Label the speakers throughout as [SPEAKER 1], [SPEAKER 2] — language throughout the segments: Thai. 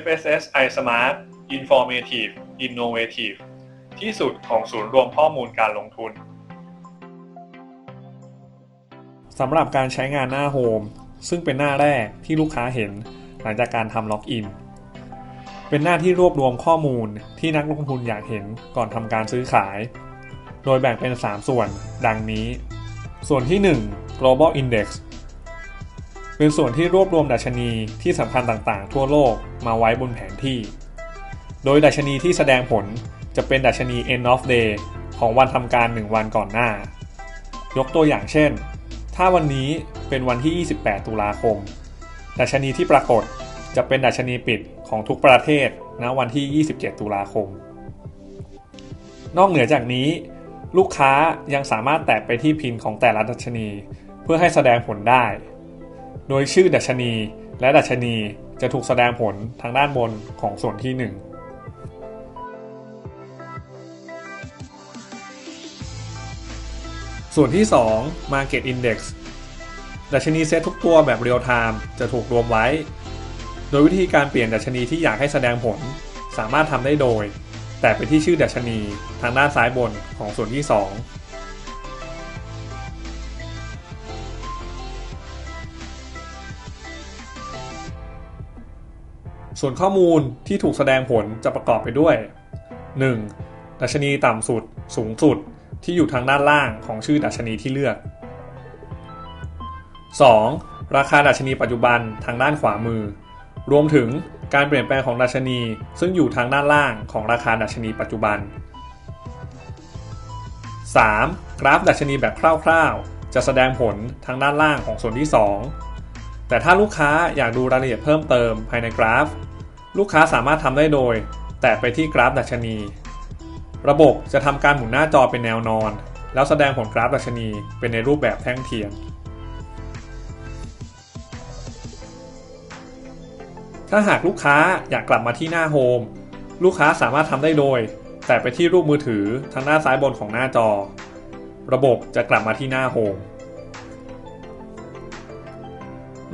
[SPEAKER 1] FSS iSmart Informative Innovative ที่สุดของศูนย์รวมข้อมูลการลงทุนสำหรับการใช้งานหน้าโฮมซึ่งเป็นหน้าแรกที่ลูกค้าเห็นหลังจากการทำล็อกอิน เป็นหน้าที่รวบรวมข้อมูลที่นักลงทุนอยากเห็นก่อนทำการซื้อขาย โดยแบ่งเป็น 3 ส่วนดังนี้ ส่วนที่ 1 global index เป็นส่วนที่รวบรวมดัชนีที่สำคัญต่างๆ ทั่วโลก มาไว้บนแผนที่ โดยดัชนีที่แสดงผลจะเป็นดัชนี end of day ของวันทำการ 1 วันก่อนหน้า ยกตัวอย่างเช่น ถ้าวันนี้เป็นวันที่ 28 ตุลาคม ดัชนีที่ปรากฏจะเป็นดัชนีปิดของทุกประเทศณวันที่ 27 ตุลาคม นอกเหนือจากนี้ ลูกค้ายังสามารถแตะไปที่พินของแต่ละดัชนีเพื่อให้แสดงผลได้ โดยชื่อดัชนีและดัชนี จะถูกแสดงผลทางด้านบนของส่วนที่ 1ส่วนที่ 2 Market Index ดัชนีเซตทุกตัวแบบเรียลไทม์จะถูกรวมไว้ โดยวิธีการเปลี่ยนดัชนีที่อยากให้แสดงผลสามารถทำได้โดย แต่ไปที่ชื่อดัชนีทางด้านซ้ายบนของส่วนที่ 2 ส่วนข้อมูลที่ถูกแสดงผลจะประกอบไปด้วย 1. ดัชนีต่ำสุด สูงสุดที่อยู่ทางด้านล่างของชื่อดัชนีที่เลือก 2. ราคาดัชนีปัจจุบันทางด้านขวามือ รวมถึงการเปลี่ยนแปลงของดัชนี ซึ่งอยู่ทางด้านล่างของราคาดัชนีปัจจุบัน 3. กราฟดัชนีแบบคร่าวๆ จะแสดงผลทางด้านล่างของส่วนที่ 2 แต่ถ้าลูกค้าอยากดูรายละเอียดเพิ่มเติมภายในกราฟ ลูกค้าสามารถทำได้โดย แตะไปที่กราฟดัชนี ระบบจะทำการหมุนหน้าจอเป็นแนวนอน แล้วแสดงผลกราฟดัชนีเป็นในรูปแบบแท่งเทียน ถ้าหากลูกค้าอยากกลับมาที่หน้าโฮมลูกค้าสามารถทำได้โดย แตะไปที่รูปมือถือทางด้านซ้ายบนของหน้าจอ ระบบจะกลับมาที่หน้าโฮม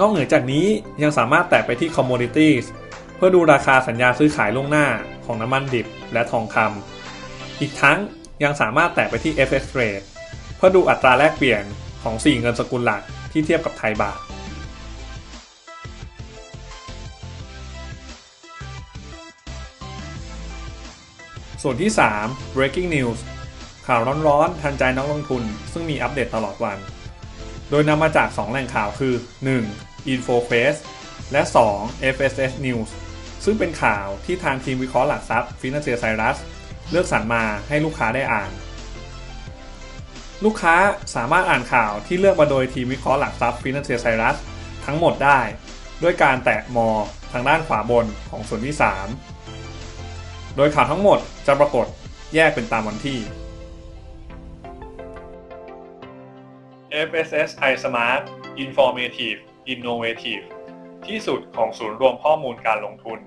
[SPEAKER 1] นอกเหนือจากนี้ยังสามารถแตะไปที่ Commodities เพื่อดูราคาสัญญาซื้อขายล่วงหน้าของน้ำมันดิบและทองคำ อีกทั้งยังสามารถแตะไปที่ FX Rate เพื่อดูอัตราแลกเปลี่ยนของ 4 เงินสกุลหลักที่เทียบกับไทยบาท ส่วนที่ 3 breaking news ข่าวร้อนๆ ทันใจนักลงทุน ซึ่งมีอัปเดตตลอดวัน โดยนำมาจาก 2 แหล่งข่าวคือ 1. InfoFace และ 2. FSS News ซึ่งเป็นข่าวที่ทางทีมวิเคราะห์หลักทรัพย์ Financial Cyrus เลือกสรรมาให้ลูกค้าได้อ่าน ลูกค้าสามารถอ่านข่าวที่เลือกมาโดยทีมวิเคราะห์หลักทรัพย์ Financial Cyrus ทั้งหมดได้ ด้วยการแตะมอทางด้านขวาบนของส่วนที่ 3 โดยข่าวทั้งหมดจะปรากฏแยกเป็นตามวันที่ FSS iSmart Informative Innovative ที่สุดของศูนย์รวมข้อมูลการลงทุน